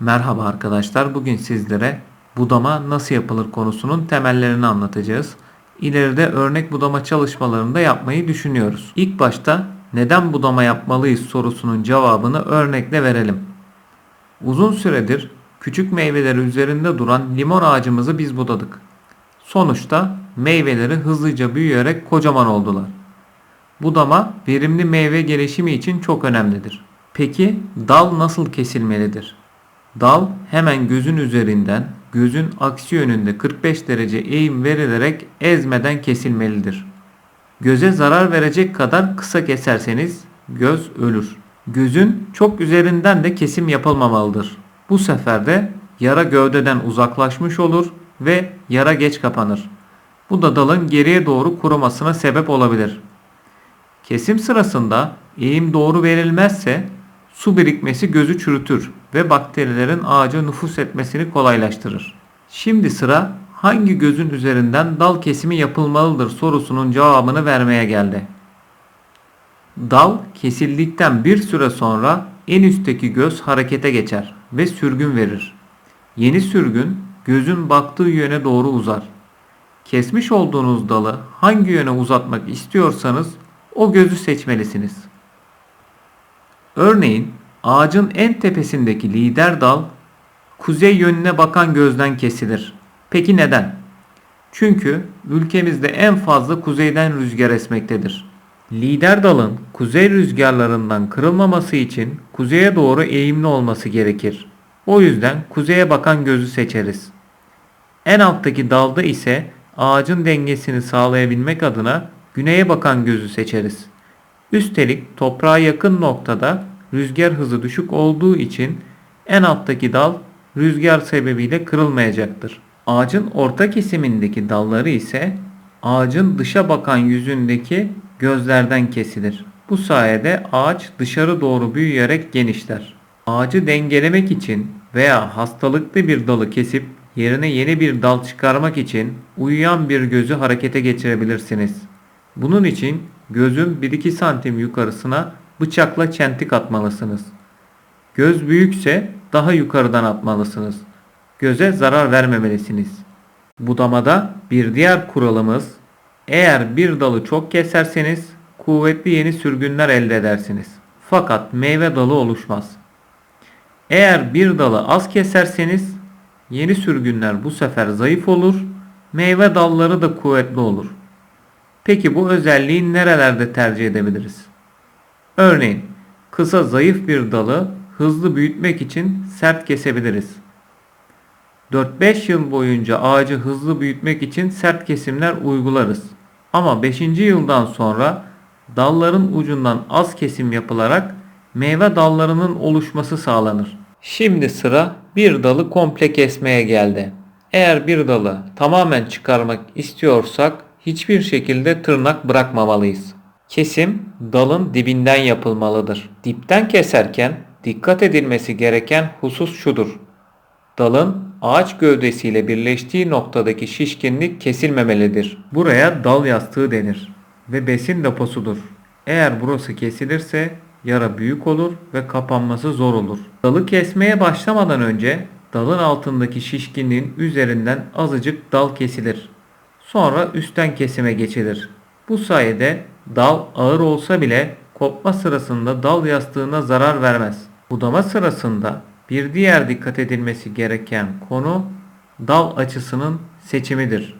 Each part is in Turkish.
Merhaba arkadaşlar. Bugün sizlere budama nasıl yapılır konusunun temellerini anlatacağız. İleride örnek budama çalışmalarında yapmayı düşünüyoruz. İlk başta neden budama yapmalıyız sorusunun cevabını örnekle verelim. Uzun süredir küçük meyveleri üzerinde duran limon ağacımızı biz budadık. Sonuçta meyveleri hızlıca büyüyerek kocaman oldular. Budama verimli meyve gelişimi için çok önemlidir. Peki dal nasıl kesilmelidir? Dal hemen gözün üzerinden gözün aksi yönünde 45 derece eğim verilerek ezmeden kesilmelidir. Göze zarar verecek kadar kısa keserseniz göz ölür. Gözün çok üzerinden de kesim yapılmamalıdır. Bu sefer de yara gövdeden uzaklaşmış olur ve yara geç kapanır. Bu da dalın geriye doğru kurumasına sebep olabilir. Kesim sırasında eğim doğru verilmezse su birikmesi gözü çürütür ve bakterilerin ağaca nüfus etmesini kolaylaştırır. Şimdi sıra hangi gözün üzerinden dal kesimi yapılmalıdır sorusunun cevabını vermeye geldi. Dal kesildikten bir süre sonra en üstteki göz harekete geçer ve sürgün verir. Yeni sürgün gözün baktığı yöne doğru uzar. Kesmiş olduğunuz dalı hangi yöne uzatmak istiyorsanız o gözü seçmelisiniz. Örneğin ağacın en tepesindeki lider dal kuzey yönüne bakan gözden kesilir. Peki neden? Çünkü ülkemizde en fazla kuzeyden rüzgar esmektedir. Lider dalın kuzey rüzgarlarından kırılmaması için kuzeye doğru eğimli olması gerekir. O yüzden kuzeye bakan gözü seçeriz. En alttaki dalda ise ağacın dengesini sağlayabilmek adına güneye bakan gözü seçeriz. Üstelik toprağa yakın noktada rüzgar hızı düşük olduğu için en alttaki dal rüzgar sebebiyle kırılmayacaktır. Ağacın orta kesimindeki dalları ise ağacın dışa bakan yüzündeki gözlerden kesilir. Bu sayede ağaç dışarı doğru büyüyerek genişler. Ağacı dengelemek için veya hastalıklı bir dalı kesip yerine yeni bir dal çıkarmak için uyuyan bir gözü harekete geçirebilirsiniz. Bunun için gözün 1-2 santim yukarısına bıçakla çentik atmalısınız. Göz büyükse daha yukarıdan atmalısınız. Göze zarar vermemelisiniz. Budamada bir diğer kuralımız eğer bir dalı çok keserseniz kuvvetli yeni sürgünler elde edersiniz. Fakat meyve dalı oluşmaz. Eğer bir dalı az keserseniz yeni sürgünler bu sefer zayıf olur, meyve dalları da kuvvetli olur. Peki bu özelliği nerelerde tercih edebiliriz? Örneğin kısa zayıf bir dalı hızlı büyütmek için sert kesebiliriz. 4-5 yıl boyunca ağacı hızlı büyütmek için sert kesimler uygularız. Ama 5. yıldan sonra dalların ucundan az kesim yapılarak meyve dallarının oluşması sağlanır. Şimdi sıra bir dalı komple kesmeye geldi. Eğer bir dalı tamamen çıkarmak istiyorsak hiçbir şekilde tırnak bırakmamalıyız. Kesim dalın dibinden yapılmalıdır. Dipten keserken dikkat edilmesi gereken husus şudur. Dalın ağaç gövdesiyle birleştiği noktadaki şişkinlik kesilmemelidir. Buraya dal yastığı denir ve besin deposudur. Eğer burası kesilirse yara büyük olur ve kapanması zor olur. Dalı kesmeye başlamadan önce dalın altındaki şişkinliğin üzerinden azıcık dal kesilir. Sonra üstten kesime geçilir. Bu sayede dal ağır olsa bile kopma sırasında dal yastığına zarar vermez. Budama sırasında bir diğer dikkat edilmesi gereken konu dal açısının seçimidir.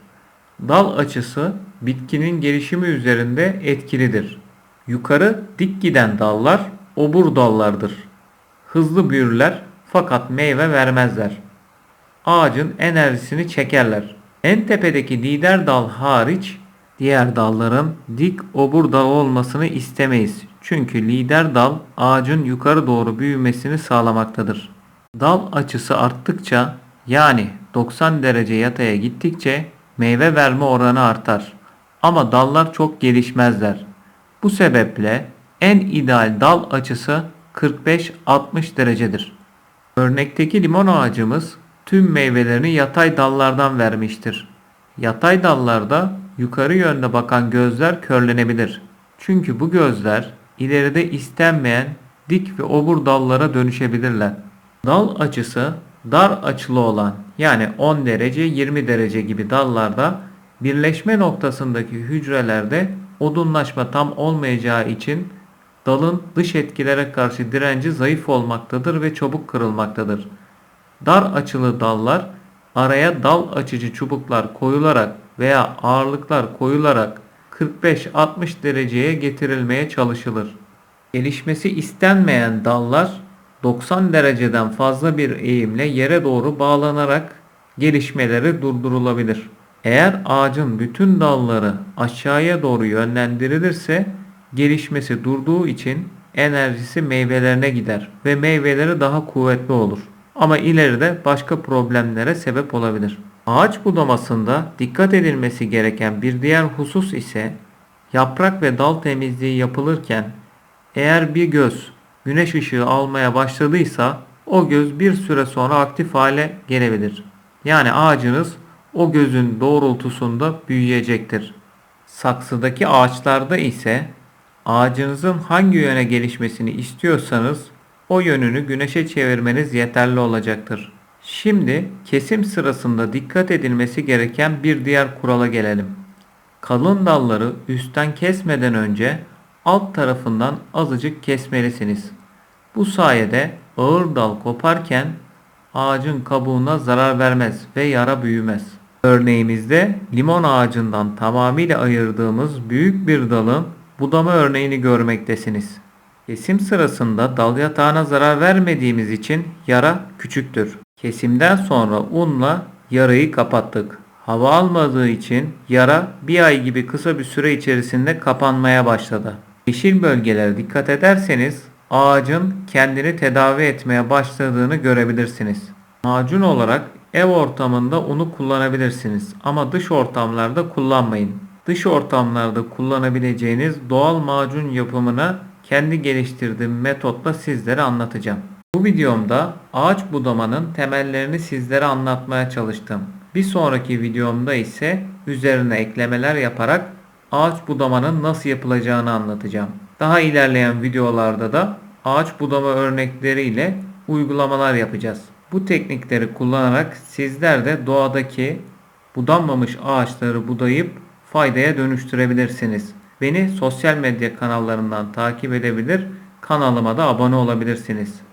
Dal açısı bitkinin gelişimi üzerinde etkilidir. Yukarı dik giden dallar obur dallardır. Hızlı büyürler fakat meyve vermezler. Ağacın enerjisini çekerler. En tepedeki lider dal hariç diğer dalların dik obur dal olmasını istemeyiz. Çünkü lider dal ağacın yukarı doğru büyümesini sağlamaktadır. Dal açısı arttıkça yani 90 derece yataya gittikçe meyve verme oranı artar. Ama dallar çok gelişmezler. Bu sebeple en ideal dal açısı 45-60 derecedir. Örnekteki limon ağacımız tüm meyvelerini yatay dallardan vermiştir. Yatay dallarda yukarı yönde bakan gözler körlenebilir. Çünkü bu gözler ileride istenmeyen dik ve obur dallara dönüşebilirler. Dal açısı dar açılı olan yani 10 derece 20 derece gibi dallarda birleşme noktasındaki hücrelerde odunlaşma tam olmayacağı için dalın dış etkilere karşı direnci zayıf olmaktadır ve çabuk kırılmaktadır. Dar açılı dallar araya dal açıcı çubuklar koyularak veya ağırlıklar koyularak 45-60 dereceye getirilmeye çalışılır. Gelişmesi istenmeyen dallar 90 dereceden fazla bir eğimle yere doğru bağlanarak gelişmeleri durdurulabilir. Eğer ağacın bütün dalları aşağıya doğru yönlendirilirse gelişmesi durduğu için enerjisi meyvelerine gider ve meyveleri daha kuvvetli olur. Ama ileride başka problemlere sebep olabilir. Ağaç budamasında dikkat edilmesi gereken bir diğer husus ise yaprak ve dal temizliği yapılırken eğer bir göz güneş ışığı almaya başladıysa o göz bir süre sonra aktif hale gelebilir. Yani ağacınız o gözün doğrultusunda büyüyecektir. Saksıdaki ağaçlarda ise ağacınızın hangi yöne gelişmesini istiyorsanız o yönünü güneşe çevirmeniz yeterli olacaktır. Şimdi kesim sırasında dikkat edilmesi gereken bir diğer kurala gelelim. Kalın dalları üstten kesmeden önce alt tarafından azıcık kesmelisiniz. Bu sayede ağır dal koparken ağacın kabuğuna zarar vermez ve yara büyümez. Örneğimizde limon ağacından tamamıyla ayırdığımız büyük bir dalın budama örneğini görmektesiniz. Kesim sırasında dal yatağına zarar vermediğimiz için yara küçüktür. Kesimden sonra unla yarayı kapattık. Hava almadığı için yara bir ay gibi kısa bir süre içerisinde kapanmaya başladı. Yeşil bölgelere dikkat ederseniz ağacın kendini tedavi etmeye başladığını görebilirsiniz. Macun olarak ev ortamında unu kullanabilirsiniz ama dış ortamlarda kullanmayın. Dış ortamlarda kullanabileceğiniz doğal macun yapımına kendi geliştirdiğim metotla sizlere anlatacağım. Bu videomda ağaç budamanın temellerini sizlere anlatmaya çalıştım. Bir sonraki videomda ise üzerine eklemeler yaparak ağaç budamanın nasıl yapılacağını anlatacağım. Daha ilerleyen videolarda da ağaç budama örnekleriyle uygulamalar yapacağız. Bu teknikleri kullanarak sizler de doğadaki budanmamış ağaçları budayıp faydaya dönüştürebilirsiniz. Beni sosyal medya kanallarından takip edebilir, kanalıma da abone olabilirsiniz.